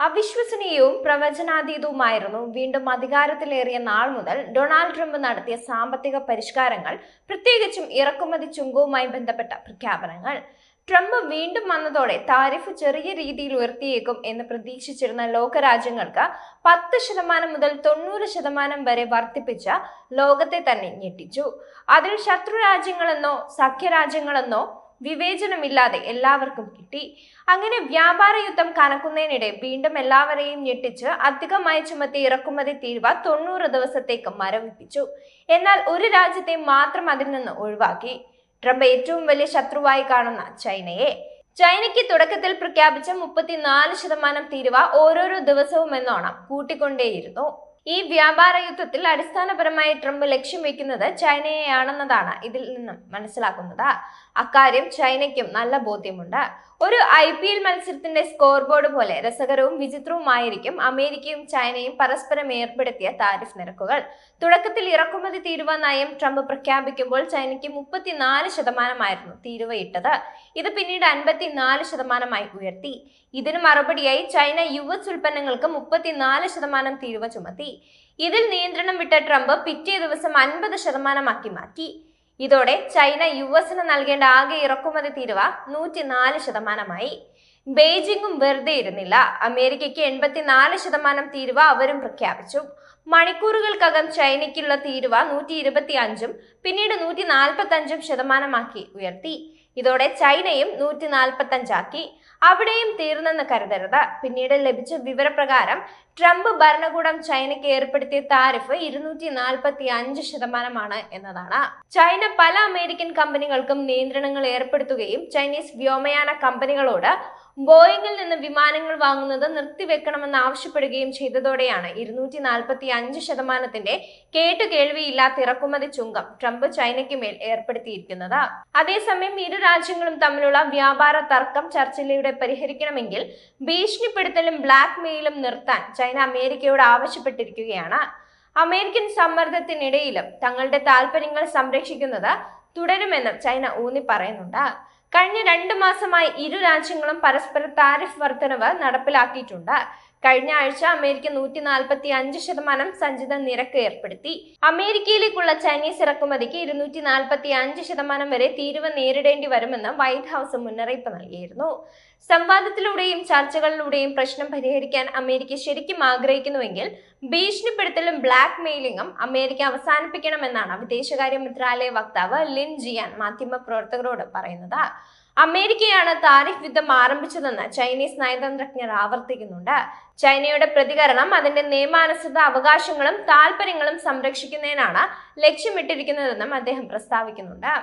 അവിശ്വസനീയവും പ്രവചനാതീതവുമായിരുന്നു വീണ്ടും അധികാരത്തിലേറിയ നാൾ മുതൽ ഡൊണാൾഡ് ട്രംപ് നടത്തിയ സാമ്പത്തിക പരിഷ്കാരങ്ങൾ പ്രത്യേകിച്ചും ഇറക്കുമതി ചുങ്കവുമായി ബന്ധപ്പെട്ട പ്രഖ്യാപനങ്ങൾ. ട്രംപ് വീണ്ടും വന്നതോടെ താരിഫ് ചെറിയ രീതിയിൽ ഉയർത്തിയേക്കും എന്ന് പ്രതീക്ഷിച്ചിരുന്ന ലോകരാജ്യങ്ങൾക്ക് പത്ത് ശതമാനം മുതൽ തൊണ്ണൂറ് ശതമാനം വരെ വർദ്ധിപ്പിച്ച ലോകത്തെ തന്നെ ഞെട്ടിച്ചു. അതിൽ ശത്രു രാജ്യങ്ങളെന്നോ സഖ്യരാജ്യങ്ങളെന്നോ വിവേചനമില്ലാതെ എല്ലാവർക്കും കിട്ടി. അങ്ങനെ വ്യാപാര യുദ്ധം കനക്കുന്നതിനിടെ വീണ്ടും എല്ലാവരെയും ഞെട്ടിച്ച് അധികമായി ചുമത്തി ഇറക്കുമതി തീരുവ തൊണ്ണൂറ് ദിവസത്തേക്ക് മരവിപ്പിച്ചു. എന്നാൽ ഒരു രാജ്യത്തെ മാത്രം അതിൽ നിന്ന് ഒഴിവാക്കി. ട്രംപ് ഏറ്റവും വലിയ ശത്രുവായി കാണുന്ന ചൈനയെ. ചൈനയ്ക്ക് തുടക്കത്തിൽ പ്രഖ്യാപിച്ച മുപ്പത്തിനാല് ശതമാനം തീരുവ ഓരോരോ ദിവസവും എന്നോണം കൂട്ടിക്കൊണ്ടേയിരുന്നു. ഈ വ്യാപാര യുദ്ധത്തിൽ അടിസ്ഥാനപരമായി ട്രംപ് ലക്ഷ്യം വെക്കുന്നത് ചൈനയെയാണെന്നതാണ് ഇതിൽ നിന്നും മനസ്സിലാക്കുന്നത്. അക്കാര്യം ചൈനയ്ക്കും നല്ല ബോധ്യമുണ്ട്. ഒരു ഐ പി എൽ മത്സരത്തിന്റെ സ്കോർ ബോർഡ് പോലെ രസകരവും വിചിത്രവുമായിരിക്കും അമേരിക്കയും ചൈനയും പരസ്പരം ഏർപ്പെടുത്തിയ താരിഫ് നിരക്കുകൾ. തുടക്കത്തിൽ ഇറക്കുമതി തീരുവ നയം ട്രംപ് പ്രഖ്യാപിക്കുമ്പോൾ ചൈനയ്ക്ക് മുപ്പത്തിനാല് ശതമാനമായിരുന്നു തീരുവ ഇട്ടത്. ഇത് പിന്നീട് അൻപത്തിനാല് ശതമാനമായി ഉയർത്തി. ഇതിന് മറുപടിയായി ചൈന യു എസ് ഉൽപ്പന്നങ്ങൾക്ക് മുപ്പത്തിനാല് ശതമാനം തീരുവ ചുമത്തി. ഇതിൽ നിയന്ത്രണം വിട്ട ട്രംപ് പിറ്റേ ദിവസം അൻപത് ശതമാനമാക്കി മാറ്റി. ഇതോടെ ചൈന യു എസിന് നൽകേണ്ട ആകെ ഇറക്കുമതി തീരുവ നൂറ്റിനാല് ശതമാനമായി. ബെയ്ജിങ്ങും വെറുതെ ഇരുന്നില്ല. അമേരിക്കയ്ക്ക് എൺപത്തിനാല് ശതമാനം തീരുവ അവരും പ്രഖ്യാപിച്ചു. മണിക്കൂറുകൾക്കകം ചൈനയ്ക്കുള്ള തീരുവ നൂറ്റി ഇരുപത്തി അഞ്ചും പിന്നീട് നൂറ്റി നാൽപ്പത്തി അഞ്ചും ശതമാനമാക്കി ഉയർത്തി. ഇതോടെ ചൈനയും നൂറ്റി നാൽപ്പത്തി അഞ്ചാക്കി അവിടെയും തീർന്നെന്ന് കരുതരുത്. പിന്നീട് ലഭിച്ച വിവരപ്രകാരം ട്രംപ് ഭരണകൂടം ചൈനയ്ക്ക് ഏർപ്പെടുത്തിയ താരിഫ് ഇരുന്നൂറ്റി നാൽപ്പത്തി അഞ്ച് ശതമാനമാണ് എന്നതാണ്. ചൈന പല അമേരിക്കൻ കമ്പനികൾക്കും നിയന്ത്രണങ്ങൾ ഏർപ്പെടുത്തുകയും ചൈനീസ് വ്യോമയാന കമ്പനികളോട് ബോയിങ്ങിൽ നിന്ന് വിമാനങ്ങൾ വാങ്ങുന്നത് നിർത്തിവെക്കണമെന്ന് ആവശ്യപ്പെടുകയും ചെയ്തതോടെയാണ് ഇരുന്നൂറ്റി നാൽപ്പത്തി അഞ്ച് ശതമാനത്തിന്റെ കേട്ടുകേൾവിയില്ലാത്ത ഇറക്കുമതി ചുങ്കം ട്രംപ് ചൈനയ്ക്ക് മേൽ ഏർപ്പെടുത്തിയിരിക്കുന്നത്. അതേസമയം ഇരു രാജ്യങ്ങളും തമ്മിലുള്ള വ്യാപാര തർക്കം ചർച്ചയിലൂടെ പരിഹരിക്കണമെങ്കിൽ ഭീഷണിപ്പെടുത്തലും ബ്ലാക്ക് മെയിലും നിർത്താൻ ചൈന അമേരിക്കയോട് ആവശ്യപ്പെട്ടിരിക്കുകയാണ്. അമേരിക്കൻ സമ്മർദ്ദത്തിനിടയിലും തങ്ങളുടെ താൽപ്പര്യങ്ങൾ സംരക്ഷിക്കുന്നത് തുടരുമെന്ന് ചൈന ഊന്നി പറയുന്നുണ്ട് കഴിഞ്ഞ രണ്ട് മാസമായി ഇരു രാജ്യങ്ങളും പരസ്പര താരിഫ് വർധനവ് നടപ്പിലാക്കിയിട്ടുണ്ട്. കഴിഞ്ഞ ആഴ്ച അമേരിക്ക നൂറ്റി നാൽപ്പത്തി അഞ്ച് ശതമാനം സഞ്ചിത നിരക്ക് ഏർപ്പെടുത്തി. അമേരിക്കയിലേക്കുള്ള ചൈനീസ് ഇറക്കുമതിക്ക് ഇരുന്നൂറ്റി നാൽപ്പത്തി അഞ്ച് ശതമാനം വരെ തീരുവ നേരിടേണ്ടി വരുമെന്ന് വൈറ്റ് ഹൗസ് മുന്നറിയിപ്പ് നൽകിയിരുന്നു. സംവാദത്തിലൂടെയും ചർച്ചകളിലൂടെയും പ്രശ്നം പരിഹരിക്കാൻ അമേരിക്ക ശരിക്കും ആഗ്രഹിക്കുന്നുവെങ്കിൽ ഭീഷണിപ്പെടുത്തലും ബ്ലാക്ക് മെയിലിംഗും അമേരിക്ക അവസാനിപ്പിക്കണമെന്നാണ് വിദേശകാര്യ മന്ത്രാലയ വക്താവ് ലിൻ ജിയാൻ മാധ്യമ പ്രവർത്തകരോട് പറയുന്നത്. അമേരിക്കയാണ് താരിഫ് യുദ്ധം ആരംഭിച്ചതെന്ന് ചൈനീസ് നയതന്ത്രജ്ഞർ ആവർത്തിക്കുന്നുണ്ട്. ചൈനയുടെ പ്രതികരണം അതിന്റെ നിയമാനുസൃത അവകാശങ്ങളും താൽപര്യങ്ങളും സംരക്ഷിക്കുന്നതിനാണ് ലക്ഷ്യമിട്ടിരിക്കുന്നതെന്നും അദ്ദേഹം പ്രസ്താവിക്കുന്നുണ്ട്.